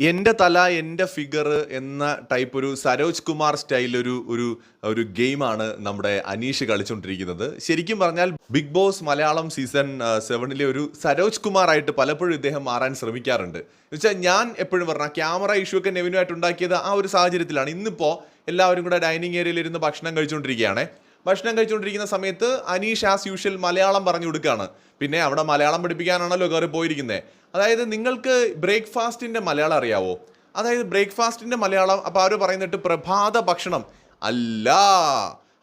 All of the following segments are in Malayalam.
എന്റെ തല എന്റെ ഫിഗർ എന്ന ടൈപ്പ് ഒരു സരോജ് കുമാർ സ്റ്റൈൽ ഒരു ഒരു ഒരു ഗെയിമാണ് നമ്മുടെ അനീഷ് കളിച്ചുകൊണ്ടിരിക്കുന്നത് ശരിക്കും പറഞ്ഞാൽ ബിഗ് ബോസ് മലയാളം സീസൺ സെവനിലെ ഒരു സരോജ് കുമാർ ആയിട്ട് പലപ്പോഴും ഇദ്ദേഹം മാറാൻ ശ്രമിക്കാറുണ്ട്. എന്നുവെച്ചാൽ ഞാൻ എപ്പോഴും പറഞ്ഞ ക്യാമറ ഇഷ്യൂ ഒക്കെ നെവിനുമായിട്ട് ഉണ്ടാക്കിയത് ആ ഒരു സാഹചര്യത്തിലാണ്. ഇന്നിപ്പോൾ എല്ലാവരും കൂടെ ഡൈനിങ് ഏരിയയിൽ ഇരുന്ന് ഭക്ഷണം കഴിച്ചുകൊണ്ടിരിക്കുകയാണ് ഭക്ഷണം കഴിച്ചുകൊണ്ടിരിക്കുന്ന സമയത്ത് അനീഷ് ആസ് യൂഷ്വൽ മലയാളം പറഞ്ഞു കൊടുക്കുകയാണ്. പിന്നെ അവിടെ മലയാളം പഠിപ്പിക്കാനാണല്ലോ കയറി പോയിരിക്കുന്നത് അതായത് നിങ്ങൾക്ക് ബ്രേക്ക്ഫാസ്റ്റിന്റെ മലയാളം അറിയാവോ? അതായത് ബ്രേക്ക്ഫാസ്റ്റിന്റെ മലയാളം അപ്പോൾ അവർ പറയുന്നിട്ട്? പ്രഭാത ഭക്ഷണം. അല്ല.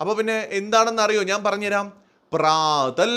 അപ്പോൾ പിന്നെ എന്താണെന്ന് അറിയോ? ഞാൻ പറഞ്ഞുതരാം. പ്രാതൽ.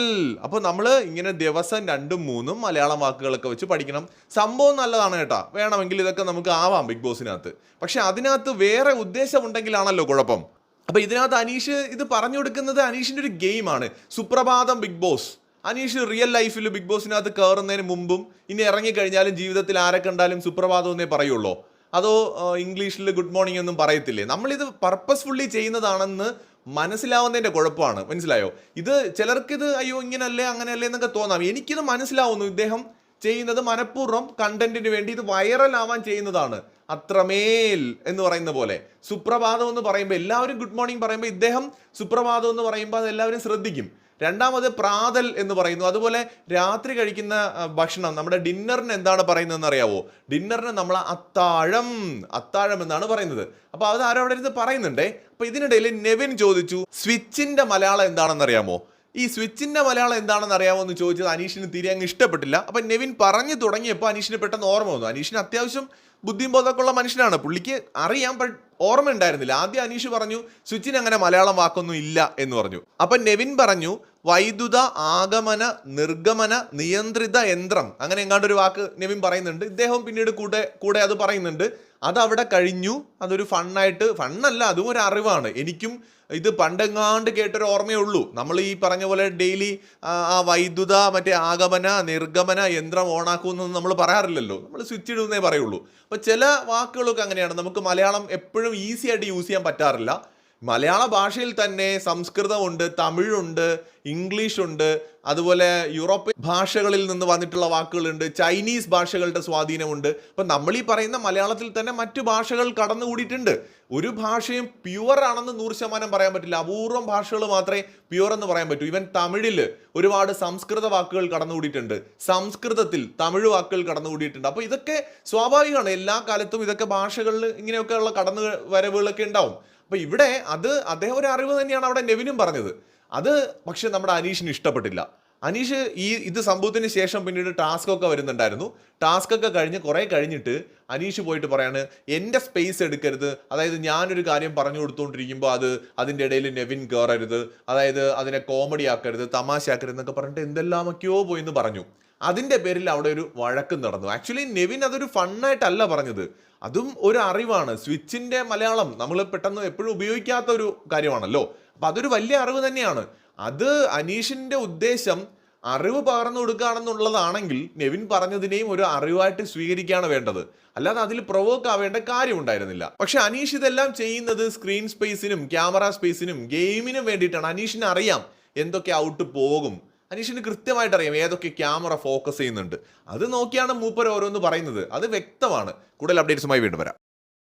അപ്പോൾ നമ്മൾ ഇങ്ങനെ ദിവസം രണ്ടും മൂന്നും മലയാളം വാക്കുകളൊക്കെ വെച്ച് പഠിക്കണം. സംഭവം നല്ലതാണ് കേട്ടോ. വേണമെങ്കിൽ ഇതൊക്കെ നമുക്ക് ആവാം ബിഗ് ബോസിനകത്ത്. പക്ഷേ അതിനകത്ത് വേറെ ഉദ്ദേശമുണ്ടെങ്കിലാണല്ലോ കുഴപ്പം. അപ്പൊ ഇതിനകത്ത് അനീഷ് ഇത് പറഞ്ഞു കൊടുക്കുന്നത് അനീഷിന്റെ ഒരു ഗെയിമാണ്. സുപ്രഭാതം ബിഗ് ബോസ്. അനീഷ് റിയൽ ലൈഫിൽ ബിഗ് ബോസിനകത്ത് കയറുന്നതിന് മുമ്പും ഇനി ഇറങ്ങിക്കഴിഞ്ഞാലും ജീവിതത്തിൽ ആരെ കണ്ടാലും സുപ്രഭാതം എന്നേ പറയുള്ളൂ. അതോ ഇംഗ്ലീഷിൽ ഗുഡ് മോർണിംഗ് ഒന്നും പറയത്തില്ലേ? നമ്മളിത് പർപ്പസ്ഫുള്ളി ചെയ്യുന്നതാണെന്ന് മനസ്സിലാവുന്നതിന്റെ കുഴപ്പമാണ്. മനസ്സിലായോ? ഇത് ചിലർക്കിത് അയ്യോ ഇങ്ങനല്ലേ അങ്ങനെയല്ലേ എന്നൊക്കെ തോന്നാം. എനിക്കിത് മനസ്സിലാവുന്നു. ഇദ്ദേഹം ചെയ്യുന്നത് മനഃപൂർവം കണ്ടന്റിന് വേണ്ടി ഇത് വൈറൽ ആവാൻ ചെയ്യുന്നതാണ്. അത്രമേൽ എന്ന് പറയുന്ന പോലെ. സുപ്രഭാതം എന്ന് പറയുമ്പോൾ എല്ലാവരും ഗുഡ് മോർണിംഗ് പറയുമ്പോൾ ഇദ്ദേഹം സുപ്രഭാതം എന്ന് പറയുമ്പോൾ അത് എല്ലാവരും ശ്രദ്ധിക്കും. രണ്ടാമത് പ്രാതൽ എന്ന് പറയുന്നു. അതുപോലെ രാത്രി കഴിക്കുന്ന ഭക്ഷണം നമ്മുടെ ഡിന്നറിന് എന്താണ് പറയുന്നതെന്ന് അറിയാവോ? ഡിന്നറിന് നമ്മൾ അത്താഴം അത്താഴം എന്നാണ് പറയുന്നത്. അപ്പോൾ അത് ആരോ അവിടെ ഇരുന്ന് പറയുന്നുണ്ടേ. അപ്പോൾ ഇതിനിടയിൽ നെവിൻ ചോദിച്ചു സ്വിച്ചിന്റെ മലയാളം എന്താണെന്ന് അറിയാമോ? ഈ സ്വിച്ചിന്റെ മലയാളം എന്താണെന്ന് അറിയാമോ എന്ന് ചോദിച്ചത് അനീഷിന് തീരെ അങ്ങ് ഇഷ്ടപ്പെട്ടില്ല. അപ്പൊ നെവിൻ പറഞ്ഞു തുടങ്ങിയപ്പോൾ അനീഷിന് പെട്ടെന്ന് ഓർമ്മ വന്നു. അനീഷിന് അത്യാവശ്യം ബുദ്ധിയും ഉള്ള മനുഷ്യനാണ്. പുള്ളിക്ക് അറിയാം ഓർമ്മ ഉണ്ടായിരുന്നില്ല. ആദ്യം അനീഷ് പറഞ്ഞു സ്വിച്ചിന് അങ്ങനെ മലയാളം വാക്കൊന്നും ഇല്ല എന്ന് പറഞ്ഞു. അപ്പൊ നെവിൻ പറഞ്ഞു വൈദ്യുത ആഗമന നിർഗമന നിയന്ത്രിത യന്ത്രം അങ്ങനെ എങ്ങാണ്ട് ഒരു വാക്ക് നെവിൻ പറയുന്നുണ്ട്. ഇദ്ദേഹം പിന്നീട് കൂടെ കൂടെ അത് പറയുന്നുണ്ട്. അത് അവിടെ കഴിഞ്ഞു. അതൊരു ഫണ്ണായിട്ട് ഫണ്ണല്ല അതും ഒരു അറിവാണ്. എനിക്കും ഇത് പണ്ടെങ്ങാണ്ട് കേട്ടൊരു ഓർമ്മയേ ഉള്ളൂ. നമ്മൾ ഈ പറഞ്ഞ പോലെ ഡെയിലി ആ വൈദ്യുത മറ്റേ ആഗമന നിർഗമന യന്ത്രം ഓണാക്കുമെന്നൊന്നും നമ്മൾ പറയാറില്ലല്ലോ. നമ്മൾ സ്വിച്ച് ഇടുന്നേ പറയുള്ളൂ. അപ്പോൾ ചില വാക്കുകളൊക്കെ അങ്ങനെയാണ്. നമുക്ക് മലയാളം എപ്പോഴും ഈസി ആയിട്ട് യൂസ് ചെയ്യാൻ പറ്റാറില്ല. മലയാള ഭാഷയിൽ തന്നെ സംസ്കൃതമുണ്ട് തമിഴുണ്ട് ഇംഗ്ലീഷുണ്ട് അതുപോലെ യൂറോപ്യൻ ഭാഷകളിൽ നിന്ന് വന്നിട്ടുള്ള വാക്കുകളുണ്ട് ചൈനീസ് ഭാഷകളുടെ സ്വാധീനമുണ്ട്. അപ്പം നമ്മൾ ഈ പറയുന്ന മലയാളത്തിൽ തന്നെ മറ്റു ഭാഷകൾ കടന്നുകൂടിയിട്ടുണ്ട്. ഒരു ഭാഷയും പ്യുവർ ആണെന്ന് നൂറ് ശതമാനം പറയാൻ പറ്റില്ല. അപൂർവം ഭാഷകൾ മാത്രമേ പ്യുവർ എന്ന് പറയാൻ പറ്റൂ. ഇവൻ തമിഴിൽ ഒരുപാട് സംസ്കൃത വാക്കുകൾ കടന്നുകൂടിയിട്ടുണ്ട്. സംസ്കൃതത്തിൽ തമിഴ് വാക്കുകൾ കടന്നുകൂടിയിട്ടുണ്ട്. അപ്പോൾ ഇതൊക്കെ സ്വാഭാവികമാണ്. എല്ലാ കാലത്തും ഇതൊക്കെ ഭാഷകളിൽ ഇങ്ങനെയൊക്കെയുള്ള കടന്നു വരവുകളൊക്കെ ഉണ്ടാവും. അപ്പൊ ഇവിടെ അത് അദ്ദേഹം ഒരു അറിവ് തന്നെയാണ് അവിടെ നെവിനും പറഞ്ഞത്. അത് പക്ഷേ നമ്മുടെ അനീഷിന് ഇഷ്ടപ്പെട്ടില്ല. അനീഷ് ഈ ഇത് സംഭവത്തിന് ശേഷം പിന്നീട് ടാസ്ക് ഒക്കെ വരുന്നുണ്ടായിരുന്നു. ടാസ്ക് ഒക്കെ കഴിഞ്ഞ് കുറേ കഴിഞ്ഞിട്ട് അനീഷ് പോയിട്ട് പറയാണ് എന്റെ സ്പേസ് എടുക്കരുത്. അതായത് ഞാനൊരു കാര്യം പറഞ്ഞു കൊടുത്തുകൊണ്ടിരിക്കുമ്പോൾ അത് അതിന്റെ ഇടയിൽ നെവിൻ കയറരുത് അതായത് അതിനെ കോമഡി ആക്കരുത് തമാശ ആക്കരുത് എന്നൊക്കെ പറഞ്ഞിട്ട് എന്തെല്ലാമൊക്കെയോ പോയി എന്ന് പറഞ്ഞു. അതിന്റെ പേരിൽ അവിടെ ഒരു വഴക്ക് നടന്നു. ആക്ച്വലി നെവിൻ അതൊരു ഫണ്ണായിട്ടല്ല പറഞ്ഞത്. അതും ഒരു അറിവാണ്. സ്വിച്ചിന്റെ മലയാളം നമ്മൾ പെട്ടെന്ന് എപ്പോഴും ഉപയോഗിക്കാത്ത ഒരു കാര്യമാണല്ലോ. അപ്പം അതൊരു വലിയ അറിവ് തന്നെയാണ്. അത് അനീഷിന്റെ ഉദ്ദേശം അറിവ് പകർന്നു കൊടുക്കുകയാണെന്നുള്ളതാണെങ്കിൽ നെവിൻ പറഞ്ഞതിനെയും ഒരു അറിവായിട്ട് സ്വീകരിക്കുകയാണ് വേണ്ടത്. അല്ലാതെ അതിൽ പ്രൊവോക്ക് ആവേണ്ട കാര്യമുണ്ടായിരുന്നില്ല. പക്ഷെ അനീഷ് ഇതെല്ലാം ചെയ്യുന്നത് സ്ക്രീൻ സ്പേസിനും ക്യാമറ സ്പേസിനും ഗെയിമിനും വേണ്ടിയിട്ടാണ്. അനീഷിന് അറിയാം എന്തൊക്കെ ഔട്ട് പോകും. അനീഷിന് കൃത്യമായിട്ട് അറിയാം ഏതൊക്കെ ക്യാമറ ഫോക്കസ് ചെയ്യുന്നുണ്ട്. അത് നോക്കിയാണ് മൂപ്പർ ഓരോന്ന് പറയുന്നത്. അത് വ്യക്തമാണ്. കൂടുതൽ അപ്ഡേറ്റ്സുമായി വീണ്ടും വരാം.